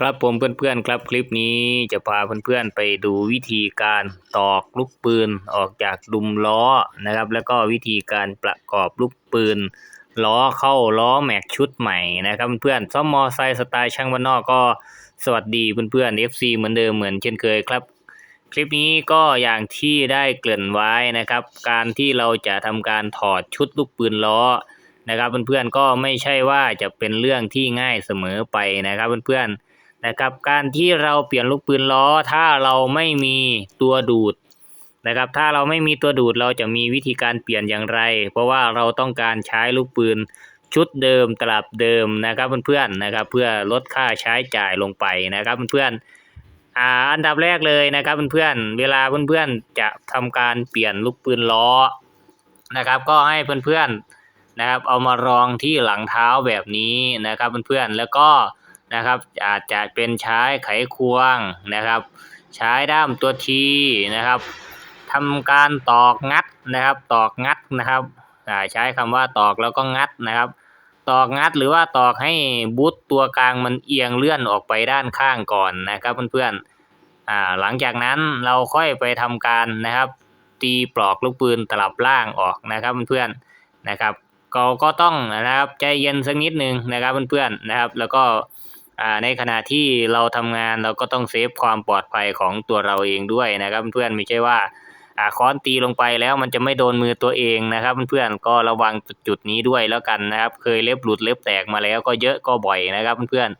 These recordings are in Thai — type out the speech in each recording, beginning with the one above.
ครับผมเพื่อนๆครับคลิปนี้จะพาเพื่อนๆไปดูวิธีการตอกลูกปืนออกจากดุมล้อนะครับ แล้วก็วิธีการประกอบลูกปืนล้อเข้าล้อแม็กชุดใหม่นะครับเพื่อนๆซ่อมมอไซค์สไตล์ช่างบ้านนอกก็สวัสดีเพื่อนๆ FC เหมือนเดิมเหมือนเช่นเคยครับ คลิปนี้ก็อย่างที่ได้เกริ่นไว้นะครับ การที่เราจะทำการถอดชุดลูกปืนล้อนะครับเพื่อนๆก็ไม่ใช่ว่าจะเป็นเรื่องที่ง่ายเสมอไปนะครับเพื่อนๆ นะครับการที่เราเปลี่ยนลูกปืนล้อ ถ้าเราไม่มีตัวดูดนะครับ ถ้าเราไม่มีตัวดูดเราจะมีวิธีการเปลี่ยนอย่างไร เพราะว่าเราต้องการใช้ลูกปืนชุดเดิมตลับเดิมนะครับเพื่อนๆนะครับ เพื่อลดค่าใช้จ่ายลงไปนะครับเพื่อนๆอ่าอันดับแรกเลยนะครับเพื่อนๆเวลาเพื่อนๆจะทำการเปลี่ยนลูกปืนล้อนะครับ ก็ให้เพื่อนๆนะครับ เอามารองที่หลังเท้าแบบนี้นะครับเพื่อนๆแล้วก็ นะครับ อาจจะเป็นใช้ไขควงนะครับ ใช้ด้ามตัวทีนะครับทำการตอกงัดนะครับ ตอกงัดนะครับใช้คำว่าตอกแล้วก็งัดนะครับตอกงัดหรือว่าตอกให้บูทตัวกลางมันเอียงเลื่อนออกไปด้านข้างก่อนนะครับเพื่อนๆอ่าหลังจากนั้นเราค่อยไปทำการนะครับ ตีปลอกลูกปืนตลับล่างออกนะครับเพื่อนๆนะครับเราก็ต้องนะครับใจเย็นสักนิดหนึ่งนะครับเพื่อนๆนะครับ แล้วก็ อ่าในขณะที่เราทำงานเราก็ต้องเซฟความปลอดภัยของตัวเราเองด้วยนะครับ เพื่อนไม่ใช่ว่าอ่าค้อนตีลงไปแล้วมันจะไม่โดนมือตัวเองนะครับ เพื่อนก็ระวังจุดนี้ด้วยแล้วกันนะครับ เคยเล็บหลุดเล็บแตกมาแล้วก็เยอะก็บ่อยนะครับเพื่อน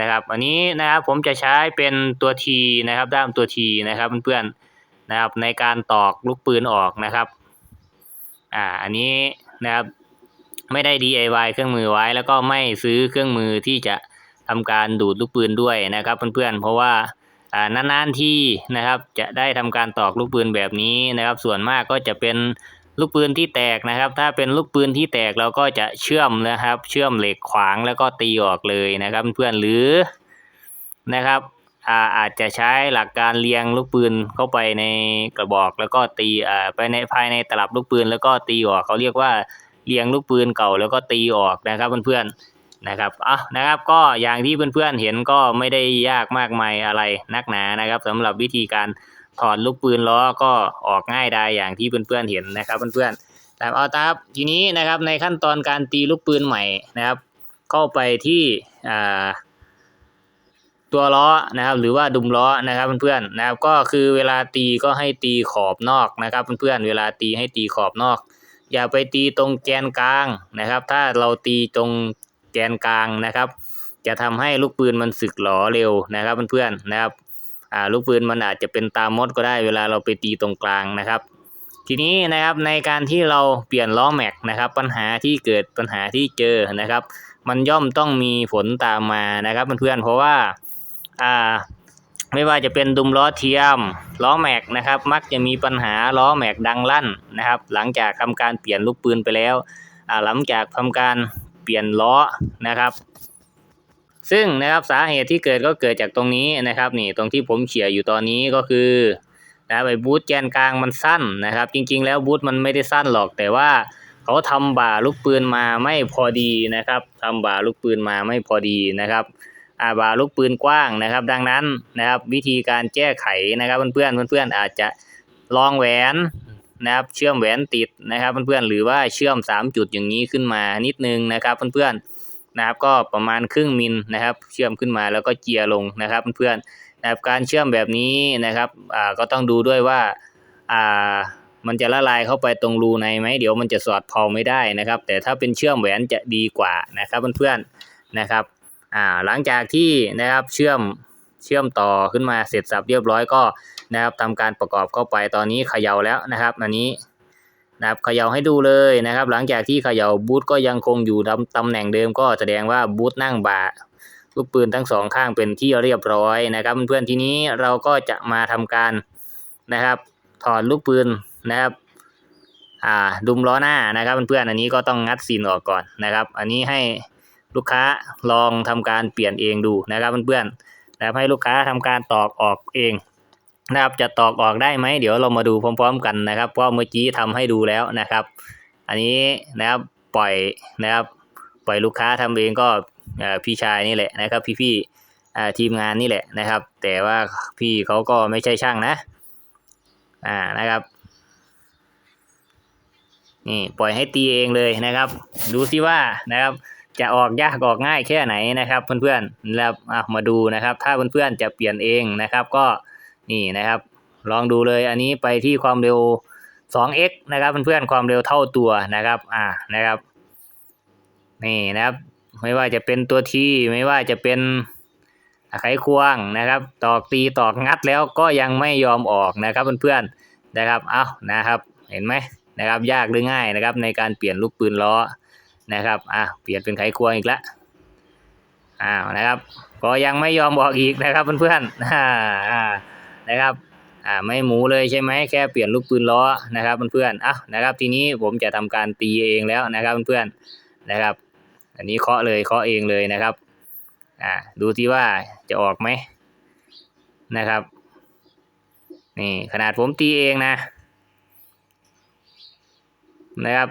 นะครับอันนี้นะครับผมจะใช้เป็นตัวทีนะครับ ด้ามตัวทีนะครับเพื่อนๆนะครับในการตอกลูกปืนออกนะครับอ่าอันนี้นะครับไม่ได้ DIY เครื่องมือไว้แล้วก็ไม่ซื้อเครื่องมือที่จะ ทำการดูดลูกปืนด้วยนะครับ เพื่อนๆ เพราะว่าอ่านานๆที่นะครับจะได้ทำการตอกลูกปืนแบบนี้นะครับ ส่วนมากก็จะเป็นลูกปืนที่แตกนะครับ ถ้าเป็นลูกปืนที่แตกเราก็จะเชื่อมนะครับ เชื่อมเหล็กขวางแล้วก็ตีออกเลยนะครับ เพื่อนๆหรือนะครับอาอาจจะใช้หลักการเรียงลูกปืนเข้าไปในกระบอก แล้วก็ตีไปในภายในตลับลูกปืนแล้วก็ตีออกเขาเรียกว่าเรียงลูกปืนเก่าแล้วก็ตีออกนะครับเพื่อนๆ นะครับอะนะครับก็อย่างที่เพื่อนๆเห็นก็ไม่ได้ยากมากมายอะไรนักหนานะครับสำหรับวิธีการถอดลูกปืนล้อก็ออกง่ายได้อย่างที่เพื่อนๆเห็นนะครับเพื่อนๆแต่เอาตามทีนี้นะครับในขั้นตอนการตีลูกปืนใหม่นะครับ เข้าไปที่ตัวล้อนะครับ หรือว่าดุมล้อนะครับเพื่อนๆนะครับก็คือเวลาตีก็ให้ตีขอบนอกนะครับเพื่อนๆเวลาตีให้ตีขอบนอก อย่าไปตีตรงแกนกลางนะครับ ถ้าเราตีตรง แกนกลางนะครับ จะทำให้ลูกปืนมันสึกหลอเร็วนะครับเพื่อนๆนะครับอ่าลูกปืนมันอาจจะเป็นตามมดก็ได้เวลาเราไปตีตรงกลางนะครับ ทีนี้นะครับในการที่เราเปลี่ยนล้อแม็กนะครับปัญหาที่เกิดปัญหาที่เจอนะครับ มันย่อมต้องมีผลตามมานะครับเพื่อนๆเพราะว่าอ่าไม่ว่าจะเป็นดุมล้อเทียมล้อแม็กนะครับ มักจะมีปัญหาล้อแม็กดังลั่นนะครับ หลังจากทำการเปลี่ยนลูกปืนไปแล้วหลังจากทำการ ปลี่ยนล้อนะครับ ซึ่งนะครับสาเหตุที่เกิดก็เกิดจากตรงนี้นะครับนี่ตรงที่ผมเขี่ยอยู่ตอนนี้ก็คือนะไอ้บูทแกนกลางมันสั้นนะครับ จริง ๆ แล้วบูทมันไม่ได้สั้นหรอก แต่ว่าเขาทำบ่าลูกปืนมาไม่พอดีนะครับทำบ่าลูกปืนมาไม่พอดีนะครับอาบาลูกปืนกว้างนะครับ ดังนั้นนะครับวิธีการแก้ไขนะครับเพื่อนๆเพื่อนๆอาจจะลองแหวน นะครับเชื่อมแหวนติดนะครับเพื่อนๆหรือว่าเชื่อมสามจุดอย่างนี้ขึ้นมานิดนึงนะครับเพื่อนๆนะครับก็ประมาณครึ่งมิลนะครับ เชื่อมขึ้นมาแล้วก็เจียลงนะครับเพื่อนๆนะครับการเชื่อมแบบนี้นะครับอ่าก็ต้องดูด้วยว่าอ่ามันจะละลายเข้าไปตรงรูในไหมเดี๋ยวมันจะสอดพอไม่ได้นะครับ แต่ถ้าเป็นเชื่อมแหวนจะดีกว่านะครับเพื่อนๆนะครับอ่าหลังจากที่นะครับเชื่อม เชื่อมต่อขึ้นมาเสร็จสับเรียบร้อยก็นะครับทำการประกอบเข้าไปตอนนี้เขย่าแล้วนะครับอันนี้นะครับเขย่าให้ดูเลยนะครับ หลังจากที่เขย่าบูทก็ยังคงอยู่ตำตำแหน่งเดิมก็แสดงว่าบูทนั่งบ่าลูกปืนทั้งสองข้างเป็นที่เรียบร้อยนะครับ เพื่อนๆทีนี้เราก็จะมาทำการนะครับ ถอดลูกปืนนะครับอ่าดุมล้อหน้านะครับเพื่อนๆอันนี้ก็ต้องงัดซีนออกก่อนนะครับ อันนี้ให้ลูกค้าลองทำการเปลี่ยนเองดูนะครับเพื่อนๆ นะครับให้ลูกค้าทำการตอกออกเองนะครับจะตอกออกได้ไหมเดี๋ยวเรามาดูพร้อม ๆ กันนะครับเพราะเมื่อกี้ทำให้ดูแล้วนะครับ อันนี้นะครับปล่อยนะครับ ปล่อยลูกค้าทำเองก็เออพี่ชายนี่แหละนะครับ พี่อ่าทีมงานนี่แหละนะครับ แต่ว่าพี่เขาก็ไม่ใช่ช่างนะอ่านะครับนี่ปล่อยให้ตีเองเลยนะครับ ดูสิว่านะครับ จะออกยากออกง่ายแค่ไหนนะครับเพื่อนๆแล้วมาดูนะครับ ถ้าเพื่อนๆจะเปลี่ยนเองนะครับ ก็นี่นะครับ ลองดูเลยอันนี้ไปที่ความเร็ว 2x นะครับเพื่อนๆความเร็วเท่าตัวนะครับอ่านะครับนี่นะครับ ไม่ว่าจะเป็นตัวที่ไม่ว่าจะเป็นไขควงนะครับ ตอกตีตอกงัดแล้วก็ยังไม่ยอมออกนะครับเพื่อนๆนะครับเอานะครับ เห็นไหมนะครับ ยากหรือง่ายนะครับ ในการเปลี่ยนลูกปืนล้อ นะครับอะเปลี่ยนเป็นไขควงอีกแล้วอ้าวนะครับ ก็ยังไม่ยอมออกอีกนะครับเพื่อนๆอ่าอ่านะครับอ่าไม่หมูเลยใช่ไหมแค่เปลี่ยนลูกปืนล้อนะครับเพื่อนๆอะนะครับ ทีนี้ผมจะทำการตีเองแล้วนะครับเพื่อนๆนะครับ อันนี้เคาะเลยเคาะเองเลยนะครับอ่าดูที่ว่าจะออกไหมนะครับนี่ขนาดผมตีเองนะนะครับ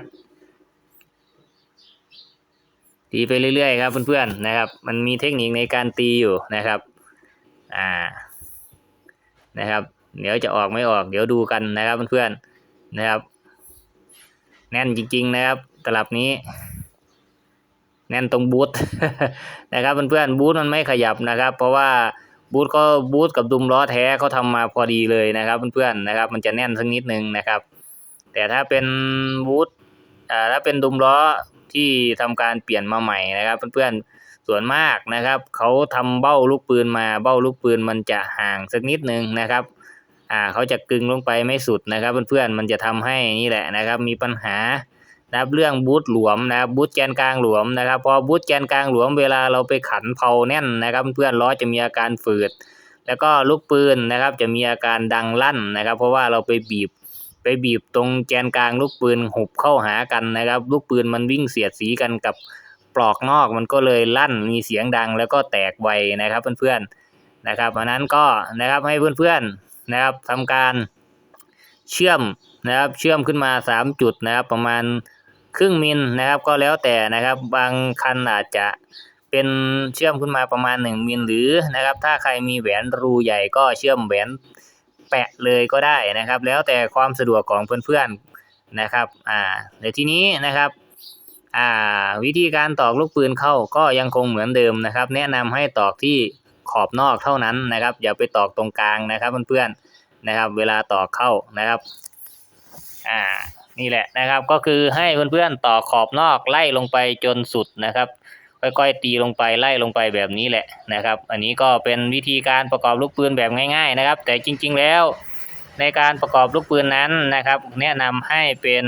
ตีไปเรื่อยๆครับเพื่อนๆนะครับ มันมีเทคนิคในการตีอยู่นะครับอ่านะครับ เดี๋ยวจะออกไม่ออก เดี๋ยวดูกันนะครับเพื่อนๆนะครับ แน่นจริง ๆ นะครับ ตลับนี้ แน่นตรงบูทนะครับเพื่อนๆบูทมันไม่ขยับนะครับ เพราะว่าบูทก็บูทกับดุมล้อแท้เขาทำมาพอดีเลยนะครับเพื่อนๆนะครับ มันจะแน่นสักนิดนึงนะครับ แต่ถ้าเป็นบูทอ่าถ้าเป็นดุมล้อ ที่ทำการเปลี่ยนมาใหม่นะครับ เพื่อนๆส่วนมากนะครับเขาทำเบ้าลูกปืนมาเบ้าลูกปืนมันจะห่างสักนิดนึงนะครับอ่าเขาจะกึงลงไปไม่สุดนะครับ เพื่อนๆมันจะทำให้นี่แหละนะครับ มีปัญหานะครับเรื่องบูทหลวมนะครับบูทแกนกลางหลวมนะครับพอบูทแกนกลางหลวมเวลาเราไปขันเผาแน่นนะครับ เพื่อนล้อจะมีอาการฝืด แล้วก็ลูกปืนนะครับ จะมีอาการดังลั่นนะครับ เพราะว่าเราไปบีบ ไปบีบตรงแกนกลางลูกปืนหุบเข้าหากันนะครับ ลูกปืนมันวิ่งเสียดสีกันกับปลอกนอกมันก็เลยลั่นมีเสียงดังแล้วก็แตกไวนะครับเพื่อนๆนะครับเพราะนั้นก็นะครับให้เพื่อนๆนะครับทำการเชื่อมนะครับเชื่อมขึ้นมาสามจุดนะครับประมาณครึ่งมิลนะครับก็แล้วแต่นะครับบางคันอาจจะเป็นเชื่อมขึ้นมาประมาณหนึ่งมิลหรือนะครับถ้าใครมีแหวนรูใหญ่ก็เชื่อมแหวน แปะเลยก็ได้นะครับ แล้วแต่ความสะดวกของเพื่อนๆนะครับอ่าในทีนี้นะครับอ่าวิธีการตอกลูกปืนเข้าก็ยังคงเหมือนเดิมนะครับ แนะนำให้ตอกที่ขอบนอกเท่านั้นนะครับ อย่าไปตอกตรงกลางนะครับเพื่อนๆนะครับ เวลาตอกเข้านะครับอ่านี่แหละนะครับก็คือให้เพื่อนๆต่อขอบนอกไล่ลงไปจนสุดนะครับ ค่อยๆ ตีลงไปไล่ลงไปแบบนี้แหละนะครับ อันนี้ก็เป็นวิธีการประกอบลูกปืนแบบง่าย ๆนะครับ แต่จริง ๆ แล้วในการประกอบลูกปืนนั้นนะครับ แนะนำให้เป็น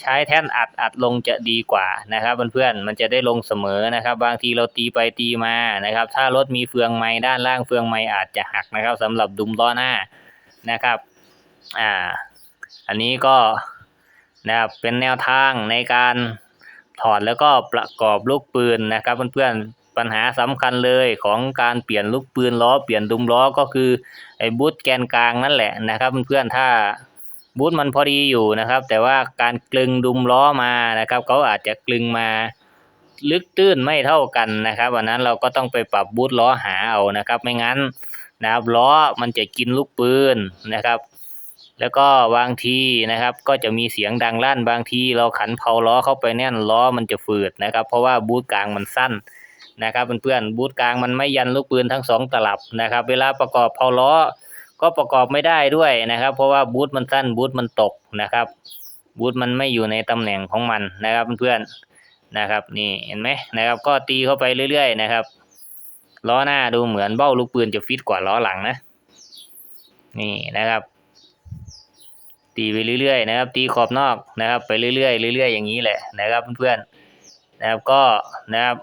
ใช้แท่นอัดอัดลงจะดีกว่านะครับเพื่อนๆมันจะได้ลงเสมอนะครับ บางทีเราตีไปตีมานะครับ ถ้ารถมีเฟืองไม้ด้านล่างเฟืองไม้อาจจะหักนะครับสำหรับดุมล้อหน้านะครับอ่าอันนี้ก็นะครับเป็นแนวทางในการ ถอดแล้วก็ประกอบลูกปืนนะครับเพื่อนๆปัญหาสำคัญเลยของการเปลี่ยนลูกปืนล้อเปลี่ยนดุมล้อก็คือไอ้บูทแกนกลางนั่นแหละนะครับเพื่อนๆถ้าบูทมันพอดีอยู่นะครับ แต่ว่าการกลึงดุมล้อมานะครับเขาอาจจะกลึงมาลึกตื้นไม่เท่ากันนะครับวันนั้นเราก็ต้องไปปรับบูทล้อหาเอานะครับ ไม่งั้นนะครับล้อมันจะกินลูกปืนนะครับ แล้วก็บางทีนะครับ ก็จะมีเสียงดังลั่นบางทีเราขันเผาล้อเข้าไปแน่นล้อมันจะฝืดนะครับ เพราะว่าบูทกลางมันสั้นนะครับเพื่อนๆบูทกลางมันไม่ยันลูกปืนทั้งสองตลับนะครับ เวลาประกอบเผาล้อก็ประกอบไม่ได้ด้วยนะครับ เพราะว่าบูทมันสั้นบูทมันตกนะครับ บูทมันไม่อยู่ในตำแหน่งของมันนะครับเพื่อนๆนะครับนี่เห็นไหมนะครับ ก็ตีเข้าไปเรื่อยๆนะครับล้อหน้าดูเหมือนเบ้าลูกปืนจะฟิตกว่าล้อหลังนะนี่นะครับ ตีไปเรื่อยๆนะครับ ตีขอบนอกนะครับ ไปเรื่อยๆเรื่อยๆอย่างนี้แหละนะครับเพื่อนๆนะครับก็นะครับ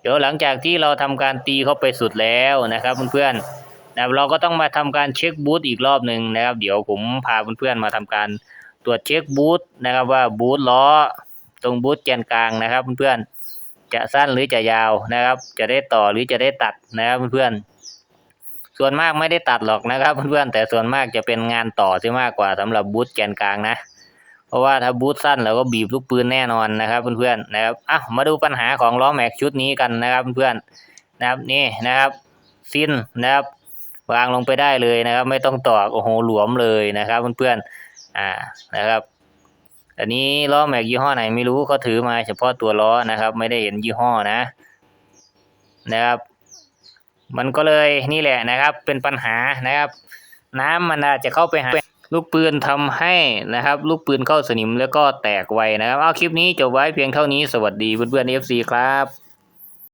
เดี๋ยวหลังจากที่เราทำการตีเข้าไปสุดแล้วนะครับเพื่อนๆนะครับเราก็ต้องมาทำการเช็คบูทอีกรอบหนึ่งนะครับ เดี๋ยวผมพาเพื่อนๆมาทำการตรวจเช็คบูทนะครับว่าบูทล้อตรงบูทแกนกลางนะครับเพื่อนๆจะสั้นหรือจะยาวนะครับ จะได้ต่อหรือจะได้ตัดนะครับเพื่อนๆ ส่วนมากไม่ได้ตัดหรอกนะครับเพื่อนๆแต่ส่วนมากจะเป็นงานต่อที่มากกว่าสำหรับบูทแกนกลางนะ เพราะว่าถ้าบูทสั้นเราก็บีบลูกปืนแน่นอนนะครับเพื่อนๆนะครับอะมาดูปัญหาของล้อแม็กชุดนี้กันนะครับเพื่อนๆนะครับนี่นะครับสิ้นนะครับวางลงไปได้เลยนะครับ ไม่ต้องตอกโอ้โหหลวมเลยนะครับเพื่อนๆอ่านะครับอันนี้ล้อแม็กยี่ห้อไหนไม่รู้เขาถือมาเฉพาะตัวล้อนะครับ ไม่ได้เห็นยี่ห้อนะ นะครับ มันก็เลยนี่แหละนะครับ เป็นปัญหานะครับ น้ำมันอาจจะเข้าไปหาลูกปืนทำให้นะครับ ลูกปืนเข้าสนิมแล้วก็แตกไวนะครับ เอาคลิปนี้จบไว้เพียงเท่านี้สวัสดีเพื่อนๆ FC ครับ